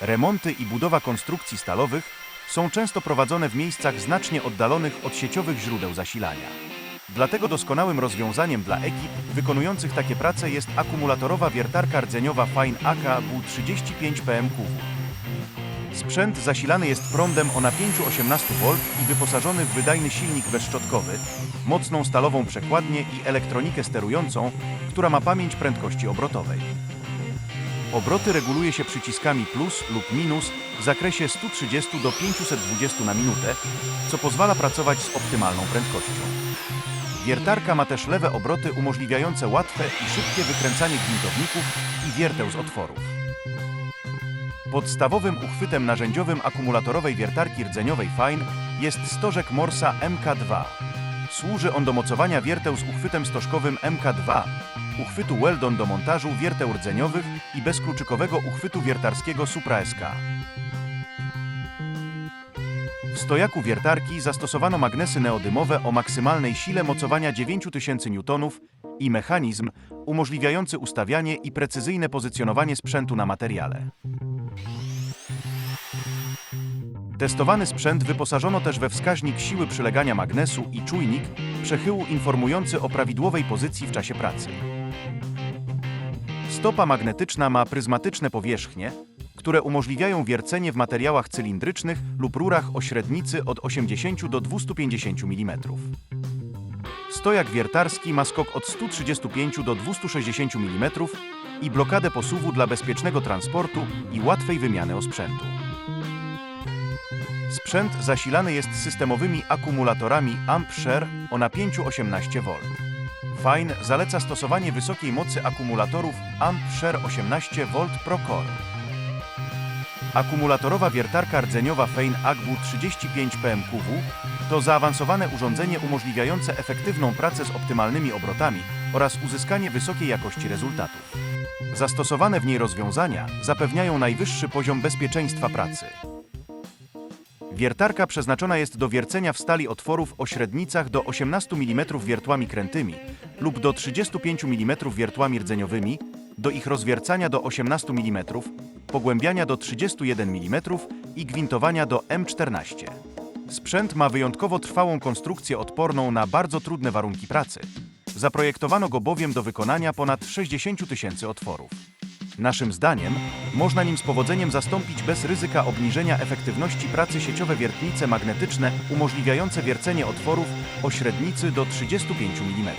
Remonty i budowa konstrukcji stalowych są często prowadzone w miejscach znacznie oddalonych od sieciowych źródeł zasilania. Dlatego doskonałym rozwiązaniem dla ekip wykonujących takie prace jest akumulatorowa wiertarka rdzeniowa Fine AK W35 PMQW. Sprzęt zasilany jest prądem o napięciu 18 V i wyposażony w wydajny silnik bezszczotkowy, mocną stalową przekładnię i elektronikę sterującą, która ma pamięć prędkości obrotowej. Obroty reguluje się przyciskami plus lub minus w zakresie 130 do 520 na minutę, co pozwala pracować z optymalną prędkością. Wiertarka ma też lewe obroty umożliwiające łatwe i szybkie wykręcanie gwintowników i wierteł z otworów. Podstawowym uchwytem narzędziowym akumulatorowej wiertarki rdzeniowej Fine jest stożek Morsa MK2. Służy on do mocowania wierteł z uchwytem stożkowym MK2, uchwytu Weldon do montażu wierteł rdzeniowych i bezkluczykowego uchwytu wiertarskiego Supra SK. W stojaku wiertarki zastosowano magnesy neodymowe o maksymalnej sile mocowania 9000 N i mechanizm umożliwiający ustawianie i precyzyjne pozycjonowanie sprzętu na materiale. Testowany sprzęt wyposażono też we wskaźnik siły przylegania magnesu i czujnik przechyłu informujący o prawidłowej pozycji w czasie pracy. Stopa magnetyczna ma pryzmatyczne powierzchnie, które umożliwiają wiercenie w materiałach cylindrycznych lub rurach o średnicy od 80 do 250 mm. Stojak wiertarski ma skok od 135 do 260 mm i blokadę posuwu dla bezpiecznego transportu i łatwej wymiany osprzętu. Sprzęt zasilany jest systemowymi akumulatorami AmpShare o napięciu 18 V. Fine zaleca stosowanie wysokiej mocy akumulatorów AmpShare 18 V Pro Core. Akumulatorowa wiertarka rdzeniowa Fein Agbu 35 PMQW to zaawansowane urządzenie umożliwiające efektywną pracę z optymalnymi obrotami oraz uzyskanie wysokiej jakości rezultatów. Zastosowane w niej rozwiązania zapewniają najwyższy poziom bezpieczeństwa pracy. Wiertarka przeznaczona jest do wiercenia w stali otworów o średnicach do 18 mm wiertłami krętymi lub do 35 mm wiertłami rdzeniowymi, do ich rozwiercania do 18 mm, pogłębiania do 31 mm i gwintowania do M14. Sprzęt ma wyjątkowo trwałą konstrukcję odporną na bardzo trudne warunki pracy. Zaprojektowano go bowiem do wykonania ponad 60 000 tysięcy otworów. Naszym zdaniem można nim z powodzeniem zastąpić bez ryzyka obniżenia efektywności pracy sieciowe wiertnice magnetyczne umożliwiające wiercenie otworów o średnicy do 35 mm.